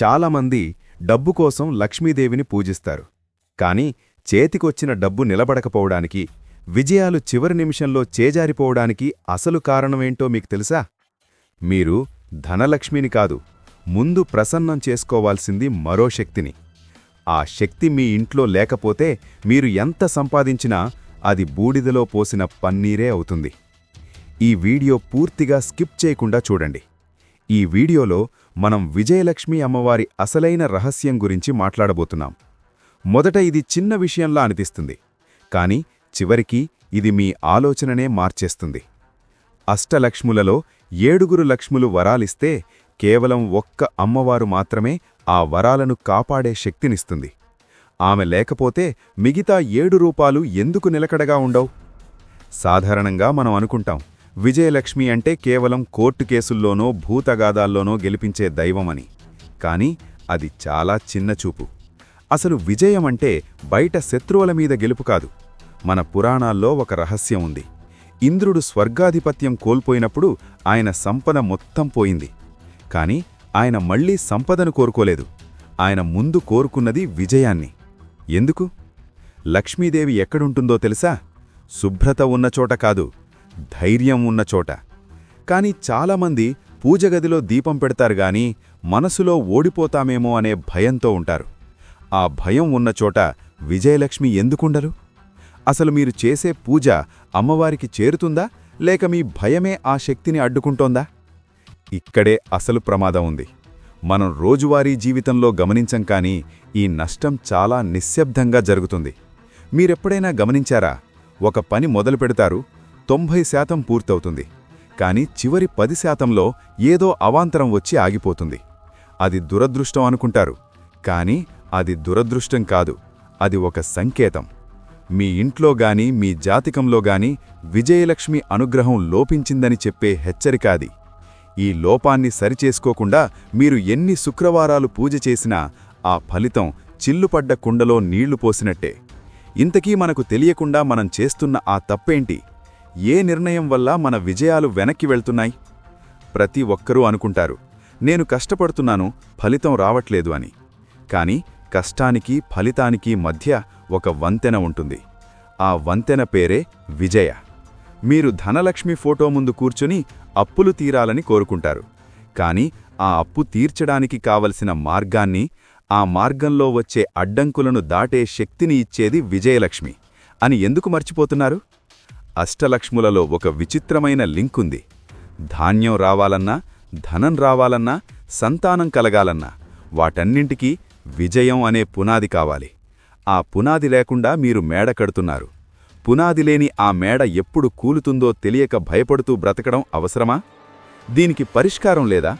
చాలామంది డబ్బు కోసం లక్ష్మీదేవిని పూజిస్తారు. కాని చేతికొచ్చిన డబ్బు నిలబడకపోవడానికి విజయాలు చివరి నిమిషంలో చేజారిపోవడానికి అసలు కారణమేంటో మీకు తెలుసా? మీరు ధనలక్ష్మిని కాదు ముందు ప్రసన్నం చేసుకోవాల్సింది మరో శక్తిని. ఆ శక్తి మీ ఇంట్లో లేకపోతే మీరు ఎంత సంపాదించినా అది బూడిదలో పోసిన పన్నీరే అవుతుంది. ఈ వీడియో పూర్తిగా స్కిప్ చేయకుండా చూడండి. ఈ వీడియోలో మనం విజయలక్ష్మి అమ్మవారి అసలైన రహస్యం గురించి మాట్లాడబోతున్నాం. మొదట ఇది చిన్న విషయంలా అనిపిస్తుంది కాని చివరికి ఇది మీ ఆలోచననే మార్చేస్తుంది. అష్టలక్ష్ములలో ఏడుగురు లక్ష్ములు వరాలిస్తే కేవలం ఒక్క అమ్మవారు మాత్రమే ఆ వరాలను కాపాడే శక్తినిస్తుంది. ఆమె లేకపోతే మిగతా ఏడు రూపాలు ఎందుకు నిలకడగా ఉండవు? సాధారణంగా మనం అనుకుంటాం విజయలక్ష్మి అంటే కేవలం కోర్టు కేసుల్లోనో భూతగాదాల్లోనో గెలిపించే దైవమని. కాని అది చాలా చిన్న చూపు. అసలు విజయం అంటే బయట శత్రువుల మీద గెలుపు కాదు. మన పురాణాల్లో ఒక రహస్యం ఉంది. ఇంద్రుడు స్వర్గాధిపత్యం కోల్పోయినప్పుడు ఆయన సంపద మొత్తం పోయింది. కాని ఆయన మళ్ళీ సంపదను కోరుకోలేదు. ఆయన ముందు కోరుకున్నది విజయాన్ని. ఎందుకు? లక్ష్మీదేవి ఎక్కడుంటుందో తెలుసా? శుభ్రత ఉన్న చోట కాదు. ధైర్యం ఉన్న చోట. కాని చాలామంది పూజగదిలో దీపం పెడతారు గాని మనసులో ఓడిపోతామేమో అనే భయంతో ఉంటారు. ఆ భయం ఉన్న చోట విజయలక్ష్మి ఎందుకుండరు? అసలు మీరు చేసే పూజ అమ్మవారికి చేరుతుందా? లేక మీ భయమే ఆ శక్తిని అడ్డుకుంటోందా? ఇక్కడే అసలు ప్రమాదం ఉంది. మనం రోజువారీ జీవితంలో గమనించం కానీ ఈ నష్టం చాలా నిశ్శబ్దంగా జరుగుతుంది. మీరెప్పుడైనా గమనించారా? ఒక పని మొదలు పెడతారు తొంభై శాతం పూర్తవుతుంది. కానీ చివరి పది శాతంలో ఏదో అవాంతరం వచ్చి ఆగిపోతుంది. అది దురదృష్టం అనుకుంటారు. కానీ అది దురదృష్టం కాదు. అది ఒక సంకేతం. మీ ఇంట్లో గాని మీ జాతికంలో గాని విజయలక్ష్మి అనుగ్రహం లోపించిందని చెప్పే హెచ్చరిక అది. ఈ లోపాన్ని సరిచేసుకోకుండా మీరు ఎన్ని శుక్రవారాలు పూజ చేసినా ఆ ఫలితం చిల్లుపడ్డ కుండలో నీళ్ళు పోసినట్టే. ఇంతకీ మనకు తెలియకుండా మనం చేస్తున్న ఆ తప్పేంటి? ఏ నిర్ణయం వల్ల మన విజయాలు వెనక్కి వెళ్తున్నాయి? ప్రతి ఒక్కరూ అనుకుంటారు నేను కష్టపడుతున్నాను ఫలితం రావట్లేదు అని. కాని కష్టానికి ఫలితానికి మధ్య ఒక వంతెన ఉంటుంది. ఆ వంతెన పేరే విజయ. మీరు ధనలక్ష్మి ఫోటో ముందు కూర్చుని అప్పులు తీరాలని కోరుకుంటారు. కాని ఆ అప్పు తీర్చడానికి కావలసిన మార్గాన్ని ఆ మార్గంలో వచ్చే అడ్డంకులను దాటే శక్తిని ఇచ్చేది విజయలక్ష్మి. అని ఎందుకు మర్చిపోతున్నారు? అష్టలక్ష్ములలో ఒక విచిత్రమైన లింకుంది. ధాన్యం రావాలన్నా ధనం రావాలన్నా సంతానం కలగాలన్నా వాటన్నింటికీ విజయం అనే పునాది కావాలి. ఆ పునాది లేకుండా మీరు మేడ కడుతున్నారు. పునాది లేని ఆ మేడ ఎప్పుడు కూలుతుందో తెలియక భయపడుతూ బ్రతకడం అవసరమా? దీనికి పరిష్కారం లేదా?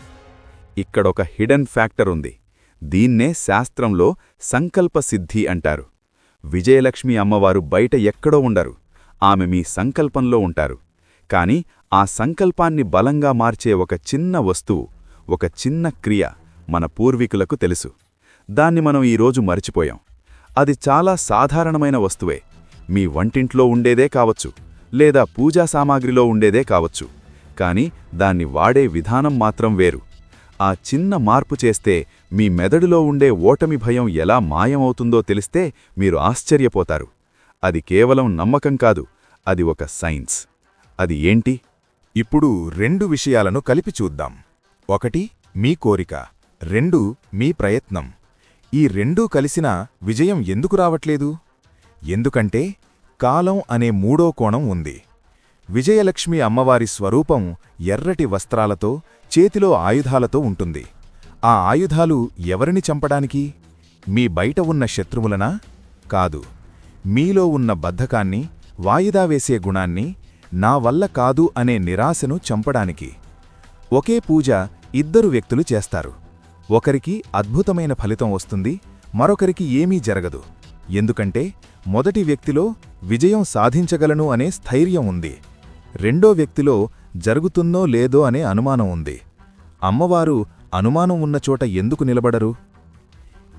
ఇక్కడొక హిడెన్ ఫ్యాక్టర్ ఉంది. దీన్నే శాస్త్రంలో సంకల్పసిద్ధి అంటారు. విజయలక్ష్మి అమ్మవారు బయట ఎక్కడో ఉండరు. ఆమె మీ సంకల్పంలో ఉంటారు. కాని ఆ సంకల్పాన్ని బలంగా మార్చే ఒక చిన్న వస్తువు ఒక చిన్న క్రియ మన పూర్వీకులకు తెలుసు. దాన్ని మనం ఈరోజు మరిచిపోయాం. అది చాలా సాధారణమైన వస్తువే. మీ వంటింట్లో ఉండేదే కావచ్చు లేదా పూజా సామాగ్రిలో ఉండేదే కావచ్చు. కాని దాన్ని వాడే విధానం మాత్రం వేరు. ఆ చిన్న మార్పు చేస్తే మీ మెదడులో ఉండే ఓటమి భయం ఎలా మాయమవుతుందో తెలిస్తే మీరు ఆశ్చర్యపోతారు. అది కేవలం నమ్మకం కాదు అది ఒక సైన్స్. అది ఏంటి? ఇప్పుడు రెండు విషయాలను కలిపి చూద్దాం. ఒకటి మీ కోరిక. రెండు మీ ప్రయత్నం. ఈ రెండూ కలిసిన విజయం ఎందుకు రావట్లేదు? ఎందుకంటే కాలం అనే మూడో కోణం ఉంది. విజయలక్ష్మి అమ్మవారి స్వరూపం ఎర్రటి వస్త్రాలతో చేతిలో ఆయుధాలతో ఉంటుంది. ఆ ఆయుధాలు ఎవరిని చంపడానికి? మీ బయట ఉన్న శత్రువులనా? కాదు. మీలో ఉన్న బద్ధకాన్ని వాయిదా వేసే గుణాన్ని నా వల్ల కాదు అనే నిరాశను చంపడానికి. ఒకే పూజ ఇద్దరు వ్యక్తులు చేస్తారు. ఒకరికి అద్భుతమైన ఫలితం వస్తుంది మరొకరికి ఏమీ జరగదు. ఎందుకంటే మొదటి వ్యక్తిలో విజయం సాధించగలను అనే స్థైర్యం ఉంది. రెండో వ్యక్తిలో జరుగుతుందో లేదో అనే అనుమానం ఉంది. అమ్మవారు అనుమానం ఉన్న చోట ఎందుకు నిలబడరు?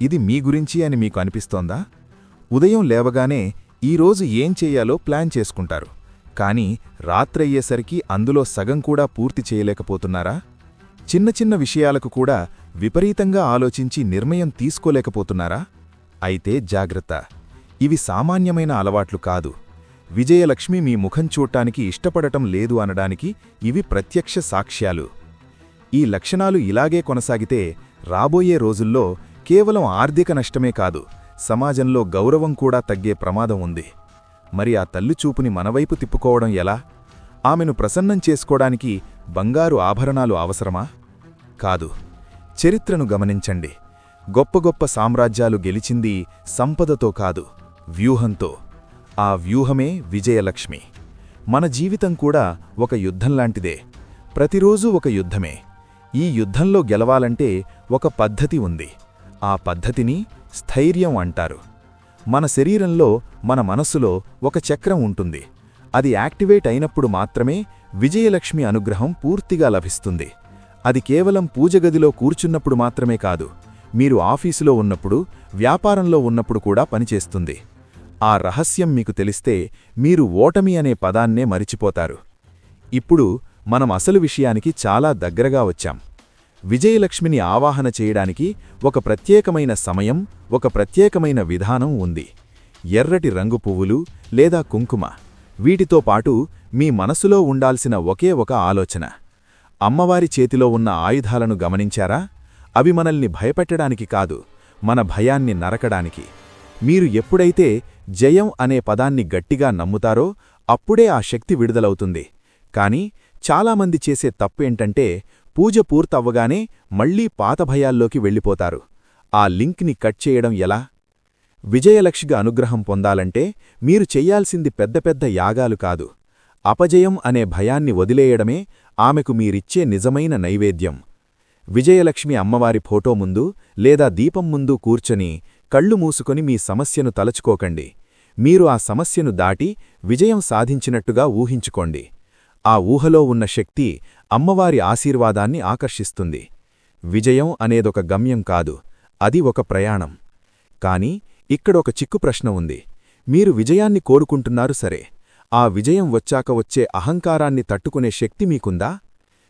ఇది మీ గురించి అని మీకు అనిపిస్తోందా? ఉదయం లేవగానే ఈరోజు ఏం చేయాలో ప్లాన్ చేసుకుంటారు. కానీ రాత్రయ్యేసరికి అందులో సగం కూడా పూర్తి చేయలేకపోతున్నారా? చిన్న చిన్న విషయాలకు కూడా విపరీతంగా ఆలోచించి నిర్ణయం తీసుకోలేకపోతున్నారా? అయితే జాగ్రత్త. ఇవి సామాన్యమైన అలవాట్లు కాదు. విజయలక్ష్మి మీ ముఖం చూడటానికి ఇష్టపడటం లేదు అనడానికి ఇవి ప్రత్యక్ష సాక్ష్యాలు. ఈ లక్షణాలు ఇలాగే కొనసాగితే రాబోయే రోజుల్లో కేవలం ఆర్థిక నష్టమే కాదు సమాజంలో గౌరవం కూడా తగ్గే ప్రమాదం ఉంది. మరి ఆ తల్లి చూపుని మనవైపు తిప్పుకోవడం ఎలా? ఆమెను ప్రసన్నం చేసుకోవడానికి బంగారు ఆభరణాలు అవసరమా? కాదు. చరిత్రను గమనించండి. గొప్ప గొప్ప సామ్రాజ్యాలు గెలిచింది సంపదతో కాదు వ్యూహంతో. ఆ వ్యూహమే విజయలక్ష్మి. మన జీవితం కూడా ఒక యుద్ధంలాంటిదే ప్రతిరోజూ ఒక యుద్ధమే. ఈ యుద్ధంలో గెలవాలంటే ఒక పద్ధతి ఉంది. ఆ పద్ధతిని స్థైర్యం అంటారు. మన శరీరంలో మన మనస్సులో ఒక చక్రం ఉంటుంది. అది యాక్టివేట్ అయినప్పుడు మాత్రమే విజయలక్ష్మి అనుగ్రహం పూర్తిగా లభిస్తుంది. అది కేవలం పూజగదిలో కూర్చున్నప్పుడు మాత్రమే కాదు మీరు ఆఫీసులో ఉన్నప్పుడు వ్యాపారంలో ఉన్నప్పుడు కూడా పనిచేస్తుంది. ఆ రహస్యం మీకు తెలిస్తే మీరు ఓటమి అనే పదాన్నే మరిచిపోతారు. ఇప్పుడు మనం అసలు విషయానికి చాలా దగ్గరగా వచ్చాం. విజయలక్ష్మిని ఆవాహన చేయడానికి ఒక ప్రత్యేకమైన సమయం ఒక ప్రత్యేకమైన విధానం ఉంది. ఎర్రటి రంగు పువ్వులు లేదా కుంకుమ వీటితో పాటు మీ మనసులో ఉండాల్సిన ఒకే ఒక ఆలోచన. అమ్మవారి చేతిలో ఉన్న ఆయుధాలను గమనించారా? అవి మనల్ని భయపెట్టడానికి కాదు మన భయాన్ని నరకడానికి. మీరు ఎప్పుడైతే జయం అనే పదాన్ని గట్టిగా నమ్ముతారో అప్పుడే ఆ శక్తి విడుదలవుతుంది. కాని చాలామంది చేసే తప్పేంటంటే పూజ పూర్తవ్వగానే మళ్ళీ పాత భయాల్లోకి వెళ్ళిపోతారు. ఆ లింక్ని కట్ చేయడం ఎలా? విజయలక్ష్మిగా అనుగ్రహం పొందాలంటే మీరు చెయ్యాల్సింది పెద్ద పెద్ద యాగాలు కాదు. అపజయం అనే భయాన్ని వదిలేయడమే ఆమెకు మీరిచ్చే నిజమైన నైవేద్యం. విజయలక్ష్మి అమ్మవారి ఫోటో ముందు లేదా దీపం ముందు కూర్చొని కళ్ళు మూసుకొని మీ సమస్యను తలచుకోకండి. మీరు ఆ సమస్యను దాటి విజయం సాధించినట్టుగా ఊహించుకోండి. ఆ ఊహలో ఉన్న శక్తి అమ్మవారి ఆశీర్వాదాన్ని ఆకర్షిస్తుంది. విజయం అనేదొక గమ్యం కాదు అది ఒక ప్రయాణం. కాని ఇక్కడొక చిక్కు ప్రశ్న ఉంది. మీరు విజయాన్ని కోరుకుంటున్నారు సరే ఆ విజయం వచ్చాక వచ్చే అహంకారాన్ని తట్టుకునే శక్తి మీకుందా?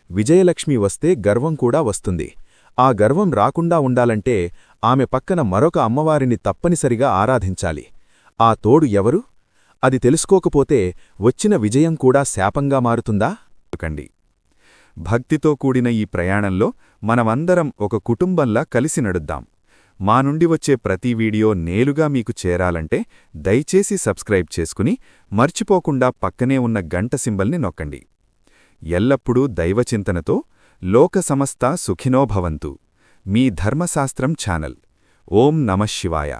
విజయలక్ష్మి వస్తే గర్వం కూడా వస్తుంది. ఆ గర్వం రాకుండా ఉండాలంటే ఆమె పక్కన మరొక అమ్మవారిని తప్పనిసరిగా ఆరాధించాలి. ఆ తోడు ఎవరు? అది తెలుసుకోకపోతే వచ్చిన విజయం కూడా శాపంగా మారుతుందా? కండి భక్తితో కూడిన ఈ ప్రయాణంలో మనమందరం ఒక కుటుంబంలా కలిసి నడుద్దాం. మా నుండి వచ్చే ప్రతి వీడియో నేలుగా మీకు చేరాలంటే దయచేసి సబ్స్క్రైబ్ చేసుకుని మర్చిపోకుండా పక్కనే ఉన్న గంట సింబల్ని నొక్కండి. ఎల్లప్పుడూ దైవచింతనతో లోక సమస్త సుఖినోభవంతు మీ ధర్మశాస్త్రం ఛానల్. ఓం నమఃశివాయ